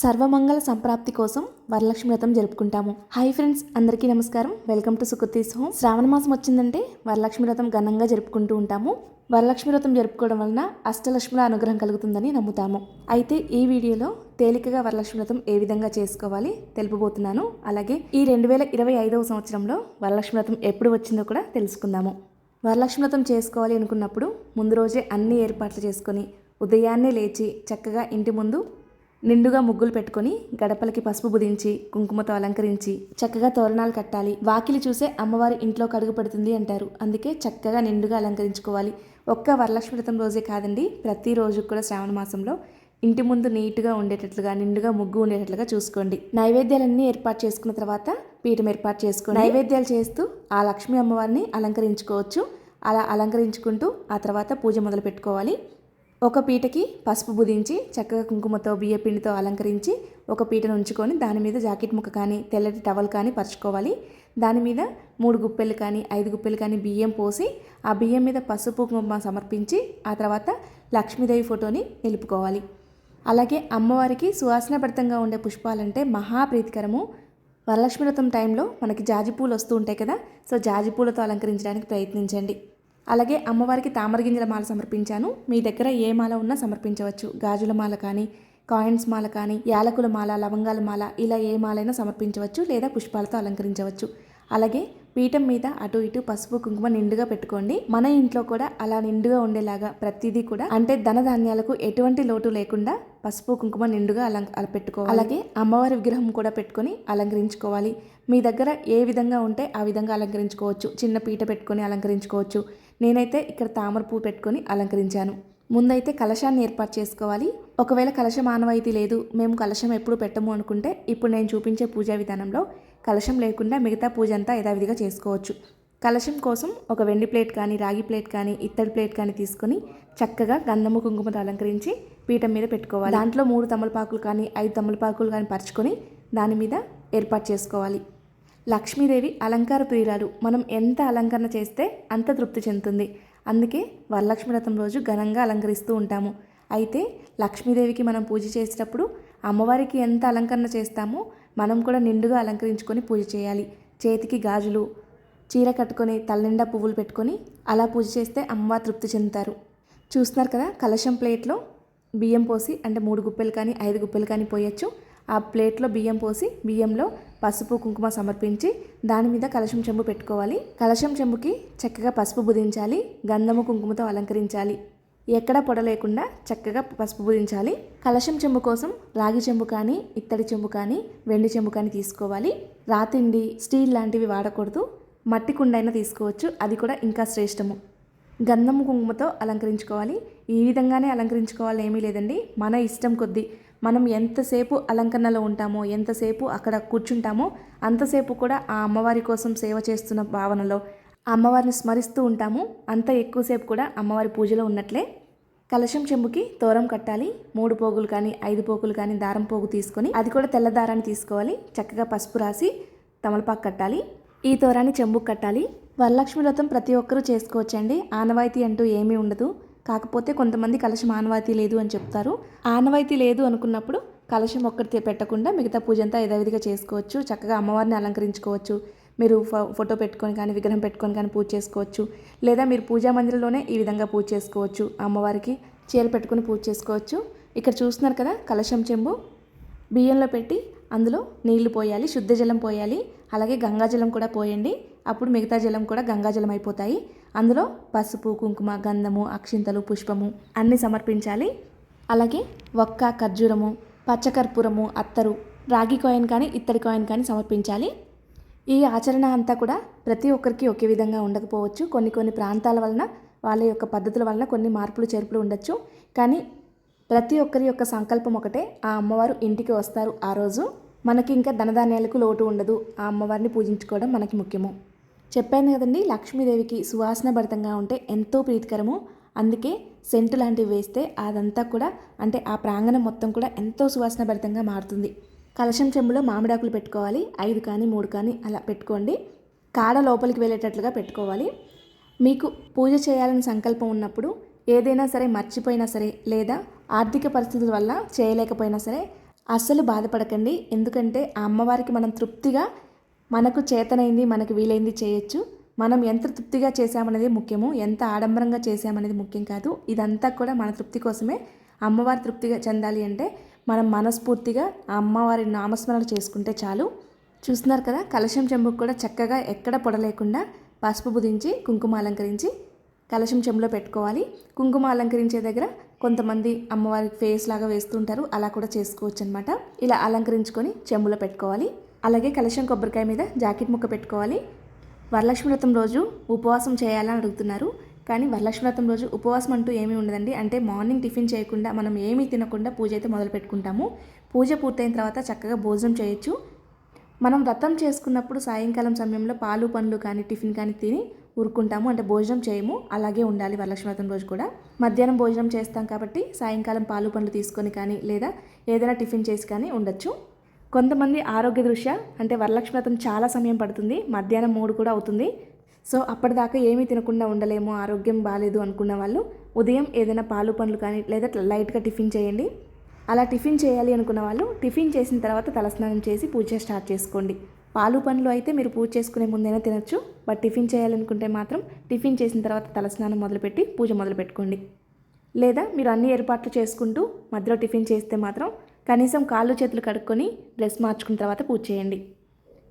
సర్వమంగళ సంప్రాప్తి కోసం వరలక్ష్మి వ్రతం జరుపుకుంటాము. హాయ్ ఫ్రెండ్స్ అందరికీ నమస్కారం. Welcome to Sukruthi's home. Shravana మాసం వచ్చిందంటే వరలక్ష్మి వ్రతం ఘనంగా జరుపుకుంటూ ఉంటాము. వరలక్ష్మి వ్రతం జరుపుకోవడం వలన అష్టలక్ష్ముల అనుగ్రహం కలుగుతుందని నమ్ముతాము. అయితే ఈ వీడియోలో తేలికగా వరలక్ష్మి వ్రతం ఏ విధంగా చేసుకోవాలి తెలుపబోతున్నాను. అలాగే ఈ రెండు వేల ఇరవై ఐదవ సంవత్సరంలో వరలక్ష్మి వ్రతం ఎప్పుడు వచ్చిందో కూడా తెలుసుకుందాము. వరలక్ష్మి వ్రతం చేసుకోవాలి అనుకున్నప్పుడు ముందు రోజే అన్ని ఏర్పాట్లు చేసుకొని ఉదయాన్నే లేచి చక్కగా ఇంటి ముందు నిండుగా ముగ్గులు పెట్టుకొని గడపలకి పసుపు బుదించి కుంకుమతో అలంకరించి చక్కగా తోరణాలు కట్టాలి. వాకిలి చూసే అమ్మవారి ఇంట్లో కడుగు పెడుతుంది అంటారు. అందుకే చక్కగా నిండుగా అలంకరించుకోవాలి. ఒక్క వరలక్ష్మి వ్రతం రోజే కాదండి ప్రతిరోజు కూడా శ్రావణ మాసంలో ఇంటి ముందు నీట్గా ఉండేటట్లుగా నిండుగా ముగ్గు ఉండేటట్లుగా చూసుకోండి. నైవేద్యాలన్నీ ఏర్పాటు చేసుకున్న తర్వాత పీఠం ఏర్పాటు చేసుకోండి. నైవేద్యాలు చేస్తూ ఆ లక్ష్మీ అమ్మవారిని అలంకరించుకోవచ్చు. అలా అలంకరించుకుంటూ ఆ తర్వాత పూజ మొదలు పెట్టుకోవాలి ఒక పీటకి పసుపు బుదించి చక్కగా కుంకుమతో బియ్య పిండితో అలంకరించి ఒక పీటను ఉంచుకొని దాని మీద జాకెట్ ముక్క కానీ తెల్లటి టవల్ కానీ పరుచుకోవాలి. దాని మీద మూడు గుప్పెలు కానీ ఐదు గుప్పెలు కానీ బియ్యం పోసి ఆ బియ్యం మీద పసుపు కుంకుమ సమర్పించి ఆ తర్వాత లక్ష్మీదేవి ఫోటోని నిలుపుకోవాలి. అలాగే అమ్మవారికి సువాసనభరితంగా ఉండే పుష్పాలంటే మహాప్రీతికరము వరలక్ష్మి వ్రతం టైంలో మనకి జాజి పూలు వస్తూ ఉంటాయి కదా సో జాజి పూలతో అలంకరించడానికి ప్రయత్నించండి. అలాగే అమ్మవారికి తామర గింజల మాల సమర్పించాను. మీ దగ్గర ఏ మాల ఉన్నా సమర్పించవచ్చు. గాజుల మాల కానీ కాయిన్స్ మాల కానీ యాలకుల మాల లవంగాల మాల ఇలా ఏ మాలైనా సమర్పించవచ్చు లేదా పుష్పాలతో అలంకరించవచ్చు. అలాగే పీఠం మీద అటు ఇటు పసుపు కుంకుమ నిండుగా పెట్టుకోండి. మన ఇంట్లో కూడా అలా నిండుగా ఉండేలాగా ప్రతిదీ కూడా అంటే ధనధాన్యాలకు ఎటువంటి లోటు లేకుండా పసుపు కుంకుమ నిండుగా అలం అలా పెట్టుకోవాలి. అలాగే అమ్మవారి విగ్రహం కూడా పెట్టుకొని అలంకరించుకోవాలి. మీ దగ్గర ఏ విధంగా ఉంటే ఆ విధంగా అలంకరించుకోవచ్చు. చిన్న పీట పెట్టుకొని అలంకరించుకోవచ్చు. నేనైతే ఇక్కడ తామర పువ్వు పెట్టుకొని అలంకరించాను. ముందైతే కలశాన్ని ఏర్పాటు చేసుకోవాలి. ఒకవేళ కలశం ఆనవాయితీ లేదు మేము కలశం ఎప్పుడు పెట్టము అనుకుంటే ఇప్పుడు నేను చూపించే పూజా విధానంలో కలశం లేకుండా మిగతా పూజ అంతా యథావిధిగా చేసుకోవచ్చు. కలశం కోసం ఒక వెండి ప్లేట్ కానీ రాగి ప్లేట్ కానీ ఇత్తడి ప్లేట్ కానీ తీసుకొని చక్కగా గంధము కుంకుమతో అలంకరించి పీఠం మీద పెట్టుకోవాలి. దాంట్లో మూడు తమలపాకులు కానీ ఐదు తమలపాకులు కానీ పరుచుకొని దాని మీద ఏర్పాటు చేసుకోవాలి. లక్ష్మీదేవి అలంకార ప్రియురాలు. మనం ఎంత అలంకరణ చేస్తే అంత తృప్తి చెందుతుంది. అందుకే వరలక్ష్మి వ్రతం రోజు ఘనంగా అలంకరిస్తూ ఉంటాము. అయితే లక్ష్మీదేవికి మనం పూజ చేసేటప్పుడు అమ్మవారికి ఎంత అలంకరణ చేస్తామో మనం కూడా నిండుగా అలంకరించుకొని పూజ చేయాలి. చేతికి గాజులు చీర కట్టుకొని తలనిండా పువ్వులు పెట్టుకొని అలా పూజ చేస్తే అమ్మవారు తృప్తి చెందుతారు. చూస్తున్నారు కదా కలశం ప్లేట్లో బియ్యం పోసి అంటే మూడు గుప్పెలు కానీ ఐదు గుప్పెలు కానీ పోయొచ్చు. ఆ ప్లేట్లో బియ్యం పోసి బియ్యంలో పసుపు కుంకుమ సమర్పించి దాని మీద కలశం చెంబు పెట్టుకోవాలి. కలశం చెంబుకి చక్కగా పసుపు బుదించాలి గంధము కుంకుమతో అలంకరించాలి. ఎక్కడ పొడ లేకుండా చక్కగా పసుపు బుదించాలి కలశం చెంబు కోసం రాగి చెంబు కానీ ఇత్తడి చెంబు కానీ వెండి చెంబు కానీ తీసుకోవాలి. రాతిండి స్టీల్ లాంటివి వాడకూడదు. మట్టి కుండైనా తీసుకోవచ్చు. అది కూడా ఇంకా శ్రేష్టము. గంధము కుంకుమతో అలంకరించుకోవాలి. ఈ విధంగానే అలంకరించుకోవాలి ఏమీ లేదండి. మన ఇష్టం కొద్దీ. మనం ఎంతసేపు అలంకరణలో ఉంటామో ఎంతసేపు అక్కడ కూర్చుంటామో అంతసేపు కూడా ఆ అమ్మవారి కోసం సేవ చేస్తున్న భావనలో అమ్మవారిని స్మరిస్తూ ఉంటాము. అంత ఎక్కువసేపు కూడా అమ్మవారి పూజలో ఉన్నట్లే. కలశం చెంబుకి తోరం కట్టాలి. మూడు పోగులు కానీ ఐదు పోగులు కానీ దారం పోగు తీసుకొని అది కూడా తెల్ల దారాన్ని తీసుకోవాలి. చక్కగా పసుపు రాసి తమలపాకు కట్టాలి. ఈ తోరాన్ని చెంబుకు కట్టాలి. వరలక్ష్మి వ్రతం ప్రతి ఒక్కరూ చేసుకోవచ్చండి. ఆనవాయితీ అంటూ ఏమీ ఉండదు. కాకపోతే కొంతమంది కలశం ఆనవాయితీ లేదు అని చెప్తారు. ఆనవాయితీ లేదు అనుకున్నప్పుడు కలశం ఒక్కటి పెట్టకుండా మిగతా పూజ అంతా యథావిధిగా చేసుకోవచ్చు. చక్కగా అమ్మవారిని అలంకరించుకోవచ్చు. మీరు ఫో- ఫోటో పెట్టుకొని కానీ విగ్రహం పెట్టుకొని కానీ పూజ చేసుకోవచ్చు. లేదా మీరు పూజా మందిరంలోనే ఈ విధంగా పూజ చేసుకోవచ్చు. అమ్మవారికి చీర పెట్టుకొని పూజ చేసుకోవచ్చు. ఇక్కడ చూస్తున్నారు కదా కలశం చెంబు. బియ్యంలో పెట్టి అందులో నీళ్ళు పోయాలి శుద్ధ జలం పోయాలి. అలాగే గంగాజలం కూడా పోయండి. అప్పుడు మిగతా జలం కూడా గంగాజలం అయిపోతాయి. అందులో పసుపు కుంకుమ గంధము అక్షింతలు పుష్పము అన్నీ సమర్పించాలి. అలాగే ఒక్క ఖర్జూరము పచ్చకర్పూరము అత్తరు రాగి కాయిన్ కానీ ఇత్తడి కాయిన్ కానీ సమర్పించాలి. ఈ ఆచరణ అంతా కూడా ప్రతి ఒక్కరికి ఒకే విధంగా ఉండకపోవచ్చు. కొన్ని కొన్ని ప్రాంతాల వలన వాళ్ళ యొక్క పద్ధతుల వలన కొన్ని మార్పులు చేర్పులు ఉండొచ్చు. కానీ ప్రతి ఒక్కరి యొక్క సంకల్పం ఒకటే ఆ అమ్మవారు ఇంటికి వస్తారు ఆ రోజు. మనకి ఇంకా ధనధాన్యాలకు లోటు ఉండదు. ఆ అమ్మవారిని పూజించుకోవడం మనకి ముఖ్యము. చెప్పాను కదండి లక్ష్మీదేవికి సువాసన భరితంగా ఉంటే ఎంతో ప్రీతికరము. అందుకే సెంటు లాంటివి వేస్తే అదంతా కూడా అంటే ఆ ప్రాంగణం మొత్తం కూడా ఎంతో సువాసన భరితంగా మారుతుంది. కలశం చెంబులో మామిడాకులు పెట్టుకోవాలి ఐదు కానీ మూడు కానీ అలా పెట్టుకోండి. కాడ లోపలికి వెళ్ళేటట్లుగా పెట్టుకోవాలి. మీకు పూజ చేయాలని సంకల్పం ఉన్నప్పుడు ఏదైనా సరే మర్చిపోయినా సరే లేదా ఆర్థిక పరిస్థితుల వల్ల చేయలేకపోయినా సరే అస్సలు బాధపడకండి. ఎందుకంటే ఆ అమ్మవారికి మనం తృప్తిగా మనకు చేతనైంది మనకు వీలైంది చేయొచ్చు. మనం ఎంత తృప్తిగా చేశామనేది ముఖ్యము. ఎంత ఆడంబరంగా చేశామనేది ముఖ్యం కాదు. ఇదంతా కూడా మన తృప్తి కోసమే. అమ్మవారి తృప్తిగా చెందాలి అంటే మనం మనస్ఫూర్తిగా ఆ అమ్మవారి నామస్మరణ చేసుకుంటే చాలు. చూస్తున్నారు కదా కలశం చెంబుకు కూడా చక్కగా ఎక్కడ పొడలేకుండా పసుపు బుధించి కుంకుమ అలంకరించి కలశం చెంబులో పెట్టుకోవాలి. కుంకుమ అలంకరించే దగ్గర కొంతమంది అమ్మవారి ఫేస్ లాగా వేస్తుంటారు అలా కూడా చేసుకోవచ్చు అనమాట ఇలా అలంకరించుకొని చెంబులో పెట్టుకోవాలి. అలాగే కలశం కొబ్బరికాయ మీద జాకెట్ ముక్క పెట్టుకోవాలి. వరలక్ష్మి వ్రతం రోజు ఉపవాసం చేయాలని అడుగుతున్నారు. కానీ వరలక్ష్మి వ్రతం రోజు ఉపవాసం అంటూ ఏమీ ఉండదండి. అంటే మార్నింగ్ టిఫిన్ చేయకుండా మనం ఏమీ తినకుండా పూజ అయితే మొదలు పెట్టుకుంటాము. పూజ పూర్తయిన తర్వాత చక్కగా భోజనం చేయొచ్చు. మనం వ్రతం చేసుకున్నప్పుడు సాయంకాలం సమయంలో పాలు పండ్లు కానీ టిఫిన్ కానీ తిని ఊరుకుంటాము. అంటే భోజనం చేయము. అలాగే ఉండాలి వరలక్ష్మి వ్రతం రోజు కూడా. మధ్యాహ్నం భోజనం చేస్తాం కాబట్టి సాయంకాలం పాలు పండ్లు తీసుకొని కానీ లేదా ఏదైనా టిఫిన్ చేసి కానీ ఉండొచ్చు. కొంతమంది ఆరోగ్య దృష్ట్యా అంటే వరలక్ష్మి వ్రతం చాలా సమయం పడుతుంది మధ్యాహ్నం మూడు కూడా అవుతుంది. సో అప్పటిదాకా ఏమీ తినకుండా ఉండలేము ఆరోగ్యం బాగాలేదు అనుకున్న వాళ్ళు ఉదయం ఏదైనా పాలు పండ్లు కానీ లేదా లైట్గా టిఫిన్ చేయండి. అలా టిఫిన్ చేయాలి అనుకున్న వాళ్ళు టిఫిన్ చేసిన తర్వాత తలస్నానం చేసి పూజ స్టార్ట్ చేసుకోండి. పాలు పండ్లు అయితే మీరు పూజ చేసుకునే ముందైనా తినొచ్చు బట్ టిఫిన్ చేయాలనుకుంటే మాత్రం టిఫిన్ చేసిన తర్వాత తలస్నానం మొదలుపెట్టి పూజ మొదలు పెట్టుకోండి లేదా మీరు అన్ని ఏర్పాట్లు చేసుకుంటూ మధ్యలో టిఫిన్ చేస్తే మాత్రం కనీసం కాళ్ళు చేతులు కడుక్కొని డ్రెస్ మార్చుకున్న తర్వాత పూజ చేయండి.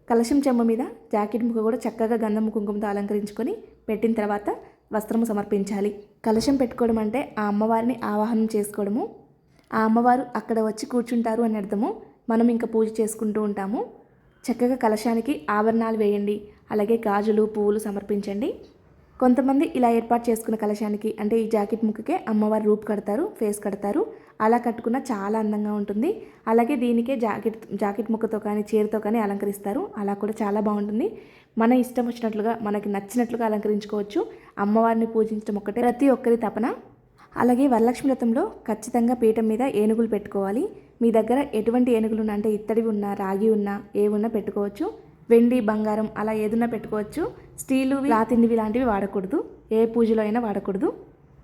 కలశం చెమ్మ మీద జాకెట్ ముక్క కూడా చక్కగా గంధము కుంకుమతో అలంకరించుకొని పెట్టిన తర్వాత వస్త్రము సమర్పించాలి. కలశం పెట్టుకోవడం అంటే ఆ అమ్మవారిని ఆవాహనం చేసుకోవడము. ఆ అమ్మవారు అక్కడ వచ్చి కూర్చుంటారు అని అర్థము. మనం ఇంకా పూజ చేసుకుంటూ ఉంటాము. చక్కగా కలశానికి ఆభరణాలు వేయండి. అలాగే గాజులు పువ్వులు సమర్పించండి. కొంతమంది ఇలా ఏర్పాటు చేసుకున్న కలశానికి అంటే ఈ జాకెట్ ముక్కకే అమ్మవారి రూప్ కడతారు ఫేస్ కడతారు. అలా కట్టుకున్న చాలా అందంగా ఉంటుంది. అలాగే దీనికే జాకెట్ జాకెట్ ముక్కతో కానీ చీరతో కానీ అలంకరిస్తారు. అలా కూడా చాలా బాగుంటుంది. మన ఇష్టం వచ్చినట్లుగా మనకి నచ్చినట్లుగా అలంకరించుకోవచ్చు. అమ్మవారిని పూజించడం ఒక్కటే ప్రతి ఒక్కరి తపన. అలాగే వరలక్ష్మి వ్రతంలో ఖచ్చితంగా పీఠం మీద ఏనుగులు పెట్టుకోవాలి. మీ దగ్గర ఎటువంటి ఏనుగులు ఉన్నా అంటే ఇత్తడివి ఉన్నా రాగి ఉన్నా ఏమున్నా పెట్టుకోవచ్చు. వెండి బంగారం అలా ఏదున్నా పెట్టుకోవచ్చు. స్టీలు రాతిండివి లాంటివి వాడకూడదు. ఏ పూజలో అయినా వాడకూడదు.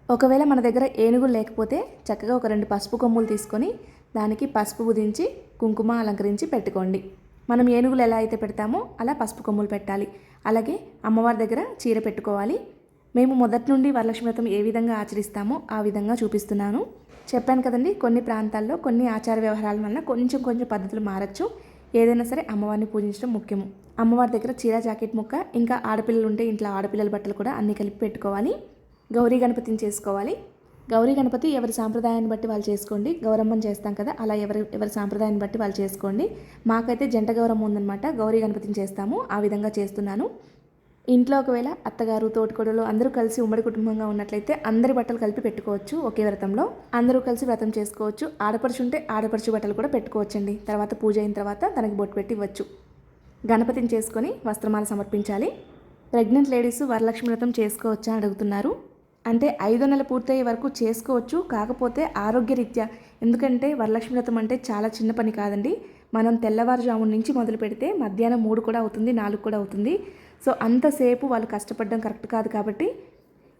ఒకవేళ మన దగ్గర ఏనుగులు లేకపోతే చక్కగా ఒక రెండు పసుపు కొమ్ములు తీసుకొని దానికి పసుపు ఉదించి కుంకుమ అలంకరించి పెట్టుకోండి. మనం ఏనుగులు ఎలా అయితే పెడతామో అలా పసుపు కొమ్ములు పెట్టాలి. అలాగే అమ్మవారి దగ్గర చీర పెట్టుకోవాలి. మేము మొదటి నుండి వరలక్ష్మి వ్రతం ఏ విధంగా ఆచరిస్తామో ఆ విధంగా చూపిస్తున్నాను. చెప్పాను కదండి కొన్ని ప్రాంతాల్లో కొన్ని ఆచార వ్యవహారాల వలన కొంచెం కొంచెం పద్ధతులు మారచ్చు. ఏదైనా సరే అమ్మవారిని పూజించడం ముఖ్యము. అమ్మవారి దగ్గర చీర జాకెట్ ముక్క ఇంకా ఆడపిల్లలు ఉంటే ఇంట్లో ఆడపిల్లల బట్టలు కూడా అన్ని కలిపి పెట్టుకోవాలి. గౌరీ గణపతిని చేసుకోవాలి. గౌరీ గణపతి ఎవరి సాంప్రదాయాన్ని బట్టి వాళ్ళు చేసుకోండి. గౌరమ్మని చేస్తాం కదా అలా ఎవరి ఎవరి సాంప్రదాయాన్ని బట్టి వాళ్ళు చేసుకోండి. మాకైతే జంట గౌరమ్మ ఉందన్నమాట. గౌరీ గణపతిని చేస్తాము. ఆ విధంగా చేస్తున్నాను. ఇంట్లో ఒకవేళ అత్తగారు తోటికోడలు అందరూ కలిసి ఉమ్మడి కుటుంబంగా ఉన్నట్లయితే అందరి బట్టలు కలిపి పెట్టుకోవచ్చు ఒకే వ్రతంలో. అందరూ కలిసి వ్రతం చేసుకోవచ్చు. ఆడపడుచు ఉంటే ఆడపడుచు బట్టలు కూడా పెట్టుకోవచ్చండి. తర్వాత పూజ అయిన తర్వాత తనకి బొట్టు పెట్టి ఇవ్వచ్చు. గణపతిని చేసుకొని వస్త్రమాల సమర్పించాలి. ప్రెగ్నెంట్ లేడీస్ వరలక్ష్మి వ్రతం చేసుకోవచ్చా అని అడుగుతున్నారు. అంటే ఐదో నెల పూర్తయ్యే వరకు చేసుకోవచ్చు. కాకపోతే ఆరోగ్యరీత్యా. ఎందుకంటే వరలక్ష్మి వ్రతం అంటే చాలా చిన్న పని కాదండి. మనం తెల్లవారుజాము నుంచి మొదలు పెడితే మధ్యాహ్నం మూడు కూడా అవుతుంది నాలుగు కూడా అవుతుంది. సో అంతసేపు వాళ్ళు కష్టపడడం కరెక్ట్ కాదు కాబట్టి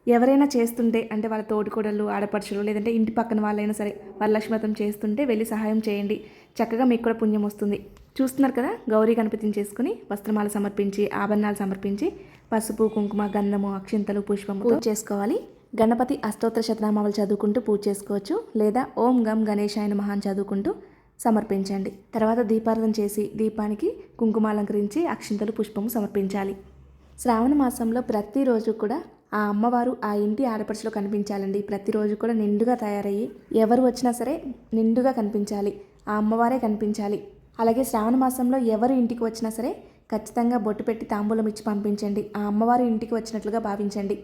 ఎవరైనా చేస్తుంటే అంటే వాళ్ళ తోటికోడళ్ళు ఆడపడుచులు లేదంటే ఇంటి పక్కన వాళ్ళైనా సరే వరలక్ష్మి వ్రతం చేస్తుంటే వెళ్ళి సహాయం చేయండి. చక్కగా మీకు కూడా పుణ్యం వస్తుంది. చూస్తున్నారు కదా? గౌరీ గణపతిని చేసుకుని వస్త్రమాల సమర్పించి ఆభరణాలు సమర్పించి పసుపు కుంకుమ గంధము అక్షింతలు పుష్పము పూజ చేసుకోవాలి. గణపతి అష్టోత్తర శతనామాలు చదువుకుంటూ పూజ చేసుకోవచ్చు. లేదా ఓం గం గణేశాయన మహాన్ చదువుకుంటూ సమర్పించండి. తర్వాత దీపార్థన చేసి దీపానికి కుంకుమ అలంకరించి అక్షింతలు పుష్పము సమర్పించాలి. శ్రావణ మాసంలో ప్రతిరోజు కూడా ఆ అమ్మవారు ఆ ఇంటి ఆడపడుచులో కనిపించాలండి. ప్రతిరోజు కూడా నిండుగా తయారయ్యి ఎవరు వచ్చినా సరే నిండుగా కనిపించాలి. ఆ అమ్మవారే కనిపించాలి. అలాగే శ్రావణ మాసంలో ఎవరు ఇంటికి వచ్చినా సరే ఖచ్చితంగా బొట్టు పెట్టి తాంబూలం ఇచ్చి పంపించండి. ఆ అమ్మవారి ఇంటికి వచ్చినట్లుగా భావించండి.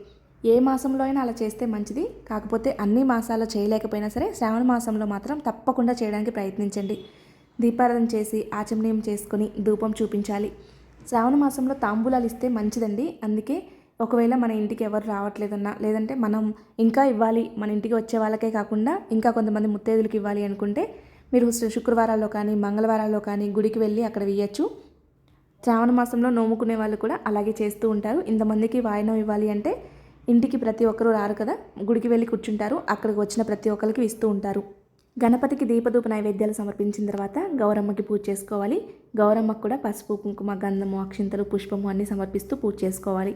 ఏ మాసంలో అయినా అలా చేస్తే మంచిది. కాకపోతే అన్ని మాసాల్లో చేయలేకపోయినా సరే శ్రావణ మాసంలో మాత్రం తప్పకుండా చేయడానికి ప్రయత్నించండి. దీపారాధన చేసి ఆచమనీయం చేసుకొని ధూపం చూపించాలి. శ్రావణ మాసంలో తాంబూలాలు ఇస్తే మంచిదండి. అందుకే ఒకవేళ మన ఇంటికి ఎవరు రావట్లేదన్నా లేదంటే మనం ఇంకా ఇవ్వాలి మన ఇంటికి వచ్చే వాళ్ళకే కాకుండా ఇంకా కొంతమంది ముత్తేదులకు ఇవ్వాలి అనుకుంటే మీరు శుక్రవారాల్లో కానీ మంగళవారాల్లో కానీ గుడికి వెళ్ళి అక్కడ వేయచ్చు. శ్రావణ మాసంలో నోముకునే వాళ్ళు కూడా అలాగే చేస్తూ ఉంటారు. ఇంతమందికి వాయినం ఇవ్వాలి అంటే ఇంటికి ప్రతి ఒక్కరూ రారు కదా. గుడికి వెళ్ళి కూర్చుంటారు. అక్కడికి వచ్చిన ప్రతి ఒక్కరికి ఇస్తూ ఉంటారు. గణపతికి దీపధూప నైవేద్యాలు సమర్పించిన తర్వాత గౌరమ్మకి పూజ చేసుకోవాలి. గౌరమ్మకు కూడా పసుపు కుంకుమ గంధము అక్షింతలు పుష్పము అన్నీ సమర్పిస్తూ పూజ చేసుకోవాలి.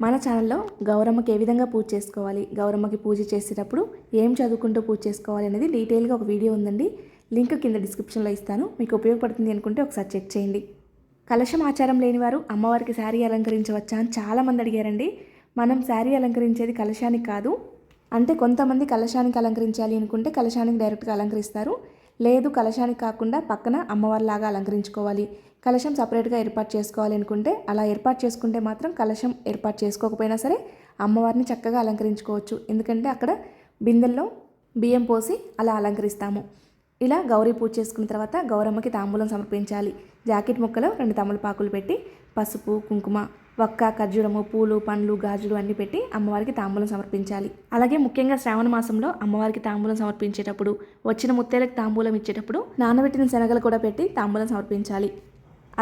మన ఛానల్లో గౌరమ్మకి ఏ విధంగా పూజ చేసుకోవాలి? గౌరమ్మకి పూజ చేసేటప్పుడు ఏం చదువుకుంటూ పూజ చేసుకోవాలి అనేది డీటెయిల్గా ఒక వీడియో ఉందండి. లింక్ కింద డిస్క్రిప్షన్లో ఇస్తాను. మీకు ఉపయోగపడుతుంది అనుకుంటే ఒకసారి చెక్ చేయండి. కలశం ఆచారం లేనివారు అమ్మవారికి శారీ అలంకరించవచ్చా అని చాలామంది అడిగారండి. మనం శారీ అలంకరించేది కలశానికి కాదు. అంటే కొంతమంది కలశానికి అలంకరించాలి అనుకుంటే కలశానికి డైరెక్ట్గా అలంకరిస్తారు. లేదు కలశానికి కాకుండా పక్కన అమ్మవారిలాగా అలంకరించుకోవాలి. కలశం సపరేట్గా ఏర్పాటు చేసుకోవాలి అనుకుంటే అలా ఏర్పాటు చేసుకుంటే మాత్రం కలశం ఏర్పాటు చేసుకోకపోయినా సరే అమ్మవారిని చక్కగా అలంకరించుకోవచ్చు. ఎందుకంటే అక్కడ బిందెల్లో బియ్యం పోసి అలా అలంకరిస్తాము. ఇలా గౌరీ పూజ చేసుకున్న తర్వాత గౌరమ్మకి తాంబూలం సమర్పించాలి. జాకెట్ ముక్కలో రెండు తమలపాకులు పెట్టి పసుపు కుంకుమ వక్క ఖర్జూరము పూలు పండ్లు గాజులు అన్నీ పెట్టి అమ్మవారికి తాంబూలం సమర్పించాలి. అలాగే ముఖ్యంగా శ్రావణ మాసంలో అమ్మవారికి తాంబూలం సమర్పించేటప్పుడు వచ్చిన ముత్తేలకు తాంబూలం ఇచ్చేటప్పుడు నానబెట్టిన శనగలు కూడా పెట్టి తాంబూలం సమర్పించాలి.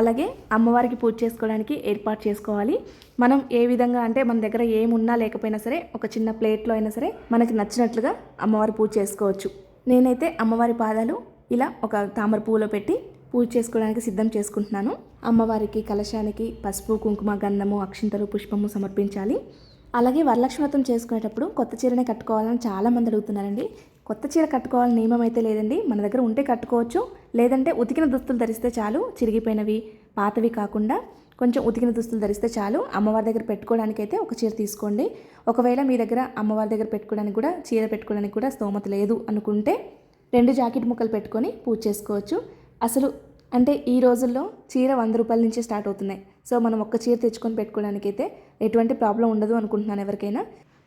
అలాగే అమ్మవారికి పూజ చేసుకోవడానికి ఏర్పాటు చేసుకోవాలి. మనం ఏ విధంగా అంటే మన దగ్గర ఏమున్నా లేకపోయినా సరే ఒక చిన్న ప్లేట్లో అయినా సరే మనకి నచ్చినట్లుగా అమ్మవారి పూజ చేసుకోవచ్చు. నేనైతే అమ్మవారి పాదాలు ఇలా ఒక తామర పువ్వులో పెట్టి పూజ చేసుకోవడానికి సిద్ధం చేసుకుంటున్నాను. అమ్మవారికి కలశానికి పసుపు కుంకుమ గంధము అక్షింతలు పుష్పము సమర్పించాలి. అలాగే వరలక్ష్మతం చేసుకునేటప్పుడు కొత్త చీరనే కట్టుకోవాలని చాలామంది అడుగుతున్నారండి. కొత్త చీర కట్టుకోవాలని నియమం అయితే లేదండి. మన దగ్గర ఉంటే కట్టుకోవచ్చు. లేదంటే ఉతికిన దుస్తులు ధరిస్తే చాలు. చిరిగిపోయినవి పాతవి కాకుండా కొంచెం ఉతికిన దుస్తులు ధరిస్తే చాలు. అమ్మవారి దగ్గర పెట్టుకోవడానికైతే ఒక చీర తీసుకోండి. ఒకవేళ మీ దగ్గర అమ్మవారి దగ్గర పెట్టుకోవడానికి కూడా చీర పెట్టుకోవడానికి కూడా స్తోమత లేదు అనుకుంటే రెండు జాకెట్ ముక్కలు పెట్టుకొని పూజ చేసుకోవచ్చు. అసలు అంటే ఈ రోజుల్లో చీర వంద రూపాయల నుంచి స్టార్ట్ అవుతున్నాయి. సో మనం ఒక్క చీర తెచ్చుకొని పెట్టుకోవడానికైతే ఎటువంటి ప్రాబ్లం ఉండదు అనుకుంటున్నాను ఎవరికైనా.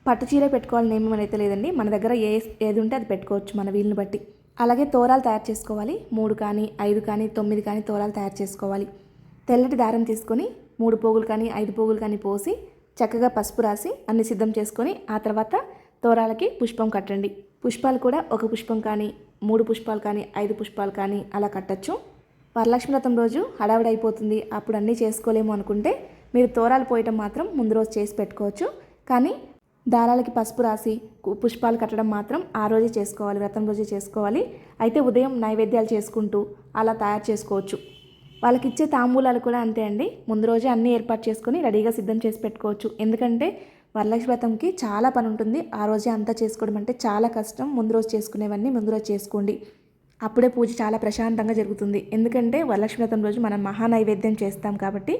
పట్టు చీర పెట్టుకోవాలని నియమం అయితే లేదండి. మన దగ్గర ఏ ఏది ఉంటే అది పెట్టుకోవచ్చు మన వీలుని బట్టి. అలాగే తోరాలు తయారు చేసుకోవాలి. మూడు కానీ ఐదు కానీ తొమ్మిది కానీ తోరాలు తయారు చేసుకోవాలి. తెల్లటి దారం తీసుకొని మూడు పోగులు కానీ ఐదు పోగులు కానీ పోసి చక్కగా పసుపు రాసి అన్ని సిద్ధం చేసుకొని ఆ తర్వాత తోరాలకి పుష్పం కట్టండి. పుష్పాలు కూడా ఒక పుష్పం కానీ మూడు పుష్పాలు కానీ ఐదు పుష్పాలు కానీ అలా కట్టచ్చు. వరలక్ష్మి వ్రతం రోజు హడావిడి అయిపోతుంది. అప్పుడు అన్నీ చేసుకోలేము అనుకుంటే మీరు తోరాలు పోయటం మాత్రం ముందు రోజు చేసి పెట్టుకోవచ్చు. కానీ దారాలకి పసుపు రాసి కు- పుష్పాలు కట్టడం మాత్రం ఆ రోజే చేసుకోవాలి. వ్రతం రోజే చేసుకోవాలి. అయితే ఉదయం నైవేద్యాలు చేసుకుంటూ అలా తయారు చేసుకోవచ్చు. వాళ్ళకి ఇచ్చే తాంబూలాలు కూడా అంతే అండి. ముందు రోజే అన్నీ ఏర్పాటు చేసుకొని రెడీగా సిద్ధం చేసి పెట్టుకోవచ్చు. ఎందుకంటే వరలక్ష్మి వ్రతంకి చాలా పని ఉంటుంది. ఆ రోజే అంతా చేసుకోవడం అంటే చాలా కష్టం. ముందు రోజు చేసుకునేవన్నీ ముందు రోజు చేసుకోండి. అప్పుడే పూజ చాలా ప్రశాంతంగా జరుగుతుంది. ఎందుకంటే వరలక్ష్మి వ్రతం రోజు మనం మహా నైవేద్యం చేస్తాం కాబట్టి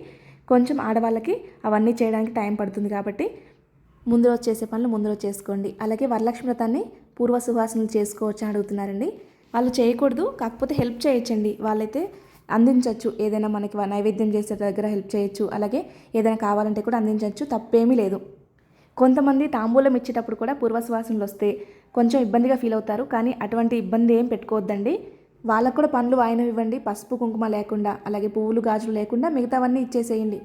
కొంచెం ఆడవాళ్ళకి అవన్నీ చేయడానికి టైం పడుతుంది కాబట్టి ముందు రోజు చేసే పనులు ముందు రోజు చేసుకోండి. అలాగే వరలక్ష్మి వ్రతాన్ని పూర్వ సువాసనలు చేసుకోవచ్చు అని అడుగుతున్నారండి. వాళ్ళు చేయకూడదు కాకపోతే హెల్ప్ చేయొచ్చండి. వాళ్ళైతే అందించవచ్చు ఏదైనా మనకి నైవేద్యం చేసే దగ్గర హెల్ప్ చేయొచ్చు. అలాగే ఏదైనా కావాలంటే కూడా అందించవచ్చు తప్పేమీ లేదు. కొంతమంది తాంబూలం ఇచ్చేటప్పుడు కూడా పూర్వశ్వాసనలు వస్తే కొంచెం ఇబ్బందిగా ఫీల్ అవుతారు. కానీ అటువంటి ఇబ్బంది ఏం పెట్టుకోవద్దండి. వాళ్ళకు కూడా పనులు వాయినవి ఇవ్వండి. పసుపు కుంకుమ లేకుండా అలాగే పువ్వులు గాజులు లేకుండా మిగతావన్నీ ఇచ్చేసేయండి.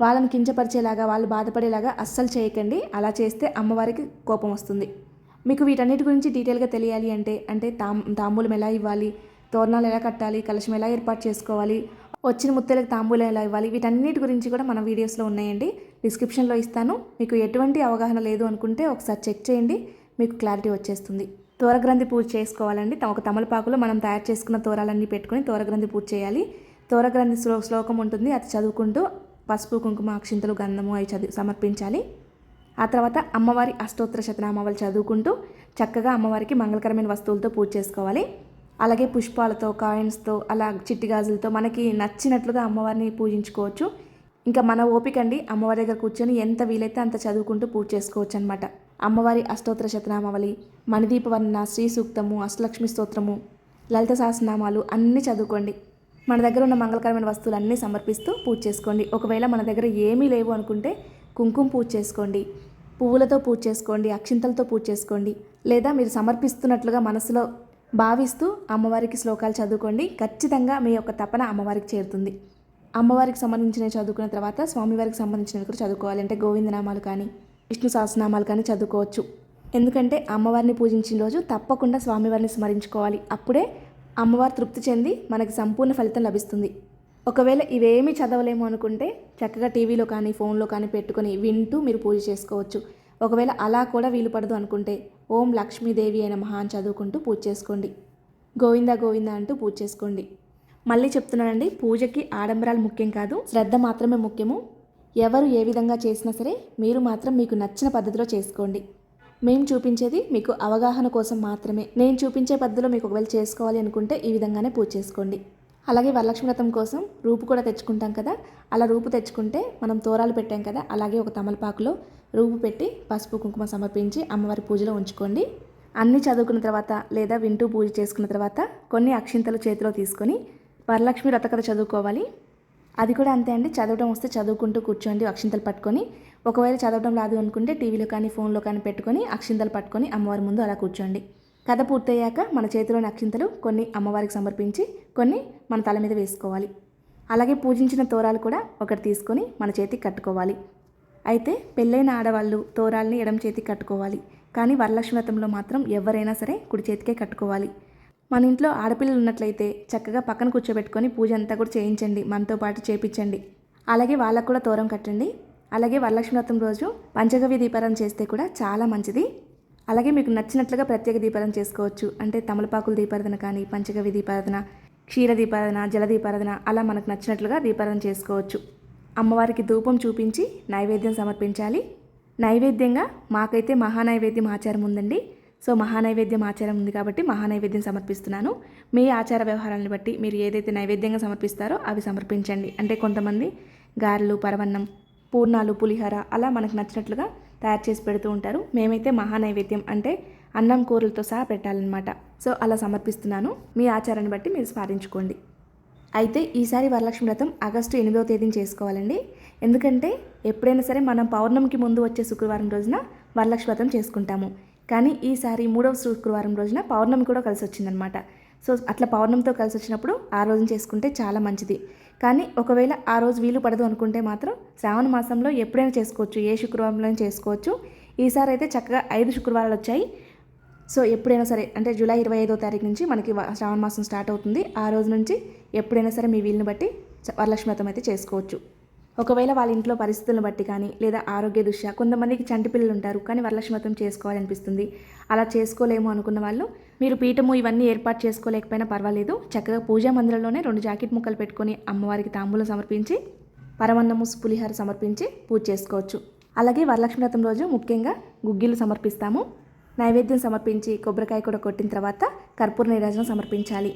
వాళ్ళని కించపరిచేలాగా వాళ్ళు బాధపడేలాగా అస్సలు చేయకండి. అలా చేస్తే అమ్మవారికి కోపం వస్తుంది. మీకు వీటన్నిటి గురించి డీటెయిల్గా తెలియాలి అంటే అంటే తాం తాంబూలం ఎలా ఇవ్వాలి? తోరణాలు ఎలా కట్టాలి కలశం ఎలా ఏర్పాటు చేసుకోవాలి వచ్చిన ముత్తలకు తాంబూలం ఎలా ఇవ్వాలి వీటన్నిటి గురించి కూడా మన వీడియోస్లో ఉన్నాయండి. డిస్క్రిప్షన్లో ఇస్తాను. మీకు ఎటువంటి అవగాహన లేదు అనుకుంటే ఒకసారి చెక్ చేయండి. మీకు క్లారిటీ వచ్చేస్తుంది. తోరగ్రంథి పూజ చేసుకోవాలండి. తమ ఒక తమలపాకులో మనం తయారు చేసుకున్న తోరాలన్నీ పెట్టుకుని తోరగ్రంథి పూజ చేయాలి. తోరగ్రంథి శ్లో శ్లోకం ఉంటుంది. అది చదువుకుంటూ పసుపు కుంకుమ అక్షింతలు గంధము అవి చదివి సమర్పించాలి. ఆ తర్వాత అమ్మవారి అష్టోత్తర శతనామావళి చదువుకుంటూ చక్కగా అమ్మవారికి మంగళకరమైన వస్తువులతో పూజ చేసుకోవాలి. అలాగే పుష్పాలతో కాయిన్స్తో అలా చిట్టి గాజులతో మనకి నచ్చినట్లుగా అమ్మవారిని పూజించుకోవచ్చు. ఇంకా మన ఓపిక అండి అమ్మవారి దగ్గర కూర్చొని ఎంత వీలైతే అంత చదువుకుంటూ పూజ చేసుకోవచ్చు అనమాట అమ్మవారి అష్టోత్తర శతనామావళి మణిదీపవర్ణ శ్రీ సూక్తము అష్టలక్ష్మి స్తోత్రము లలిత సహస్రనామాలు అన్నీ చదువుకోండి. మన దగ్గర ఉన్న మంగళకరమైన వస్తువులు అన్నీ సమర్పిస్తూ పూజ చేసుకోండి. ఒకవేళ మన దగ్గర ఏమీ లేవు అనుకుంటే కుంకుమ పూజ చేసుకోండి పువ్వులతో పూజ చేసుకోండి అక్షింతలతో పూజ చేసుకోండి. లేదా మీరు సమర్పిస్తున్నట్లుగా మనసులో భావిస్తూ అమ్మవారికి శ్లోకాలు చదువుకోండి. ఖచ్చితంగా మీ యొక్క తపన అమ్మవారికి చేరుతుంది. అమ్మవారికి సంబంధించిన చదువుకున్న తర్వాత స్వామివారికి సంబంధించినవి కూడా చదువుకోవాలి. అంటే గోవిందనామాలు కానీ విష్ణు సహస్రనామాలు కానీ చదువుకోవచ్చు. ఎందుకంటే అమ్మవారిని పూజించిన రోజు తప్పకుండా స్వామివారిని స్మరించుకోవాలి. అప్పుడే అమ్మవారు తృప్తి చెంది మనకి సంపూర్ణ ఫలితం లభిస్తుంది. ఒకవేళ ఇవేమీ చదవలేము అనుకుంటే చక్కగా టీవీలో కానీ ఫోన్లో కానీ పెట్టుకొని వింటూ మీరు పూజ చేసుకోవచ్చు. ఒకవేళ అలా కూడా వీలు పడదు అనుకుంటే ఓం లక్ష్మీదేవి అయిన మహాన్ చదువుకుంటూ పూజ చేసుకోండి. గోవిందా గోవిందా అంటూ పూజ చేసుకోండి. మళ్ళీ చెప్తున్నానండి పూజకి ఆడంబరాలు ముఖ్యం కాదు శ్రద్ధ మాత్రమే ముఖ్యము. ఎవరు ఏ విధంగా చేసినా సరే మీరు మాత్రం మీకు నచ్చిన పద్ధతిలో చేసుకోండి. మేము చూపించేది మీకు అవగాహన కోసం మాత్రమే. నేను చూపించే పద్ధతిలో మీకు ఒకవేళ చేసుకోవాలి అనుకుంటే ఈ విధంగానే పూజ చేసుకోండి. అలాగే వరలక్ష్మి వ్రతం కోసం రూపు కూడా తెచ్చుకుంటాం కదా అలా రూపు తెచ్చుకుంటే మనం తోరాలు పెట్టాం కదా అలాగే ఒక తమలపాకులో రూపు పెట్టి పసుపు కుంకుమ సమర్పించి అమ్మవారి పూజలో ఉంచుకోండి. అన్నీ చదువుకున్న తర్వాత లేదా వింటూ పూజ చేసుకున్న తర్వాత కొన్ని అక్షింతలు చేతిలో తీసుకొని వరలక్ష్మి వ్రతకథ చదువుకోవాలి. అది కూడా అంతే అండి. చదవడం వస్తే చదువుకుంటూ కూర్చోండి అక్షింతలు పట్టుకొని. ఒకవేళ చదవడం రాదు అనుకుంటే టీవీలో కానీ ఫోన్లో కానీ పెట్టుకొని అక్షింతలు పట్టుకొని అమ్మవారి ముందు అలా కూర్చోండి. కథ పూర్తయ్యాక మన చేతిలోని అక్షింతలు కొన్ని అమ్మవారికి సమర్పించి కొన్ని మన తల మీద వేసుకోవాలి. అలాగే పూజించిన తోరాలు కూడా ఒకటి తీసుకొని మన చేతికి కట్టుకోవాలి. అయితే పెళ్ళైన ఆడవాళ్ళు తోరాల్ని ఎడమ చేతికి కట్టుకోవాలి. కానీ వరలక్ష్మి వ్రతంలో మాత్రం ఎవరైనా సరే కుడి చేతికే కట్టుకోవాలి. మన ఇంట్లో ఆడపిల్లలు ఉన్నట్లయితే చక్కగా పక్కన కూర్చోబెట్టుకొని పూజ అంతా కూడా చేయించండి. మనతో పాటు చేపించండి. అలాగే వాళ్ళకు కూడా తోరం కట్టండి. అలాగే వరలక్ష్మి వ్రతం రోజు పంచగవ్య దీపారం చేస్తే కూడా చాలా మంచిది. అలాగే మీకు నచ్చినట్లుగా ప్రత్యేక దీపారం చేసుకోవచ్చు. అంటే తమలపాకుల దీపారాధన కానీ పంచగవ్య దీపారాధన క్షీర దీపారాధన జల దీపారాధన అలా మనకు నచ్చినట్లుగా దీపారాధన చేసుకోవచ్చు. అమ్మవారికి ధూపం చూపించి నైవేద్యం సమర్పించాలి. నైవేద్యంగా మాకైతే మహానైవేద్యం ఆచారం ఉందండి. సో మహానైవేద్యం ఆచారం ఉంది కాబట్టి మహానైవేద్యం సమర్పిస్తున్నాను. మీ ఆచార వ్యవహారాలను బట్టి మీరు ఏదైతే నైవేద్యంగా సమర్పిస్తారో అవి సమర్పించండి. అంటే కొంతమంది గారెలు పరవన్నం పూర్ణాలు పులిహోర అలా మనకు నచ్చినట్లుగా తయారు చేసి పెడుతూ ఉంటారు. మేమైతే మహానైవేద్యం అంటే అన్నం కూరలతో సహా పెట్టాలన్నమాట. సో అలా సమర్పిస్తున్నాను. మీ ఆచారాన్ని బట్టి మీరు స్మరించుకోండి అయితే ఈసారి వరలక్ష్మి వ్రతం ఆగస్టు ఎనిమిదవ తేదీని చేసుకోవాలండి. ఎందుకంటే ఎప్పుడైనా సరే మనం పౌర్ణమికి ముందు వచ్చే శుక్రవారం రోజున వరలక్ష్మి వ్రతం చేసుకుంటాము. కానీ ఈసారి మూడవ శుక్రవారం రోజున పౌర్ణమి కూడా కలిసి వచ్చిందనమాట సో అట్లా పౌర్ణమితో కలిసి వచ్చినప్పుడు ఆ రోజున చేసుకుంటే చాలా మంచిది. కానీ ఒకవేళ ఆ రోజు వీలు పడదు అనుకుంటే మాత్రం శ్రావణ మాసంలో ఎప్పుడైనా చేసుకోవచ్చు. ఏ శుక్రవారంలో చేసుకోవచ్చు. ఈసారి అయితే చక్కగా ఐదు శుక్రవారాలు వచ్చాయి. సో ఎప్పుడైనా సరే అంటే జూలై ఇరవై ఐదో తారీఖు నుంచి మనకి శ్రావణ మాసం స్టార్ట్ అవుతుంది. ఆ రోజు నుంచి ఎప్పుడైనా సరే మీ వీలుని బట్టి వరలక్ష్మి వ్రతం అయితే చేసుకోవచ్చు. ఒకవేళ వాళ్ళ ఇంట్లో పరిస్థితులను బట్టి కానీ లేదా ఆరోగ్య దృష్ట్యా కొంతమందికి చంటి పిల్లలు ఉంటారు కానీ వరలక్ష్మి వ్రతం చేసుకోవాలనిపిస్తుంది. అలా చేసుకోలేము అనుకున్న వాళ్ళు మీరు పీఠము ఇవన్నీ ఏర్పాటు చేసుకోలేకపోయినా పర్వాలేదు. చక్కగా పూజా మందిరంలోనే రెండు జాకెట్ ముక్కలు పెట్టుకొని అమ్మవారికి తాంబూలం సమర్పించి పరమన్నము పులిహార సమర్పించి పూజ చేసుకోవచ్చు. అలాగే వరలక్ష్మి వ్రతం రోజు ముఖ్యంగా గుగ్గిలు సమర్పిస్తాము. నైవేద్యం సమర్పించి కొబ్బరికాయ కూడా కొట్టిన తర్వాత కర్పూర నీరాజనం సమర్పించాలి.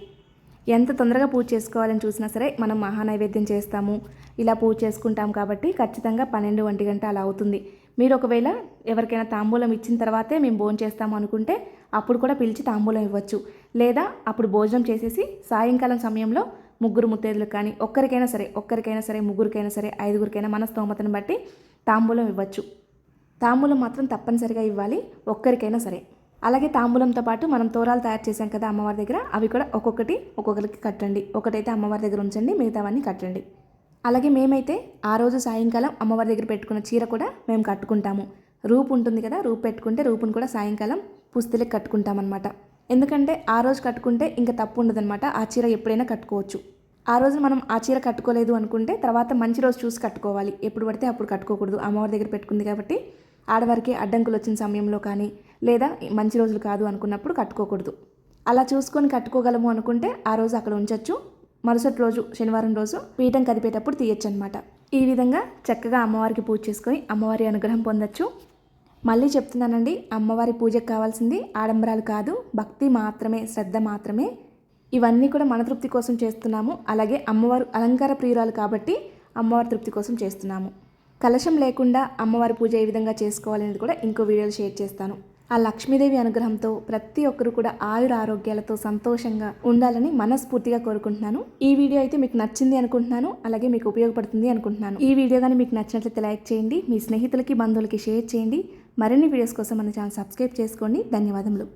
ఎంత తొందరగా పూజ చేసుకోవాలని చూసినా సరే మనం మహా నైవేద్యం చేస్తాము. ఇలా పూజ చేసుకుంటాం కాబట్టి ఖచ్చితంగా పన్నెండు ఒంటి గంట అలా అవుతుంది. మీరు ఒకవేళ ఎవరికైనా తాంబూలం ఇచ్చిన తర్వాతే మేము భోజనం చేస్తాము అనుకుంటే అప్పుడు కూడా పిలిచి తాంబూలం ఇవ్వచ్చు. లేదా అప్పుడు భోజనం చేసేసి సాయంకాలం సమయంలో ముగ్గురు ముత్తైదులకు కానీ ఒక్కరికైనా సరే ఒక్కరికైనా సరే ముగ్గురికైనా సరే ఐదుగురికైనా మన స్తోమతను బట్టి తాంబూలం ఇవ్వచ్చు. తాంబూలం మాత్రం తప్పనిసరిగా ఇవ్వాలి ఒక్కరికైనా సరే. అలాగే తాంబూలంతో పాటు మనం తోరాలు తయారు చేసాం కదా అమ్మవారి దగ్గర అవి కూడా ఒక్కొక్కటి ఒక్కొక్కరికి కట్టండి. ఒకటైతే అమ్మవారి దగ్గర ఉంచండి మిగతావన్నీ కట్టండి. అలాగే మేమైతే ఆ రోజు సాయంకాలం అమ్మవారి దగ్గర పెట్టుకున్న చీర కూడా మేము కట్టుకుంటాము. రూపు ఉంటుంది కదా రూపు పెట్టుకుంటే రూపును కూడా సాయంకాలం పుస్తలకి కట్టుకుంటామన్నమాట. ఎందుకంటే ఆ రోజు కట్టుకుంటే ఇంకా తప్పు ఉండదన్నమాట ఆ చీర ఎప్పుడైనా కట్టుకోవచ్చు. ఆ రోజు మనం ఆ చీర కట్టుకోలేదు అనుకుంటే తర్వాత మంచి రోజు చూసి కట్టుకోవాలి. ఎప్పుడు పడితే అప్పుడు కట్టుకోకూడదు. అమ్మవారి దగ్గర పెట్టుకుంది కాబట్టి ఆడవారికి అడ్డంకులు వచ్చిన సమయంలో కానీ లేదా మంచి రోజులు కాదు అనుకున్నప్పుడు కట్టుకోకూడదు. అలా చూసుకొని కట్టుకోగలము అనుకుంటే ఆ రోజు అక్కడ ఉంచవచ్చు మరుసటి రోజు శనివారం రోజు పీఠం కదిపేటప్పుడు తీయచ్చు అనమాట ఈ విధంగా చక్కగా అమ్మవారికి పూజ చేసుకొని అమ్మవారి అనుగ్రహం పొందొచ్చు. మళ్ళీ చెప్తున్నానండి అమ్మవారి పూజకు కావాల్సింది ఆడంబరాలు కాదు భక్తి మాత్రమే శ్రద్ధ మాత్రమే. ఇవన్నీ కూడా మన తృప్తి కోసం చేస్తున్నాము. అలాగే అమ్మవారు అలంకార ప్రియురాలు కాబట్టి అమ్మవారి తృప్తి కోసం చేస్తున్నాము. కలశం లేకుండా అమ్మవారి పూజ ఏ విధంగా చేసుకోవాలనేది కూడా ఇంకో వీడియోలో షేర్ చేస్తాను. ఆ లక్ష్మీదేవి అనుగ్రహంతో ప్రతి ఒక్కరు కూడా ఆయుర ఆరోగ్యాలతో సంతోషంగా ఉండాలని మనస్ఫూర్తిగా కోరుకుంటున్నాను. ఈ వీడియో అయితే మీకు నచ్చింది అనుకుంటున్నాను. అలాగే మీకు ఉపయోగపడుతుంది అనుకుంటున్నాను. ఈ వీడియో కానీ మీకు నచ్చినట్లయితే లైక్ చేయండి. మీ స్నేహితులకి బంధువులకి షేర్ చేయండి. మరిన్ని వీడియోస్ కోసం మన ఛానల్ సబ్స్క్రైబ్ చేసుకోండి. ధన్యవాదములు.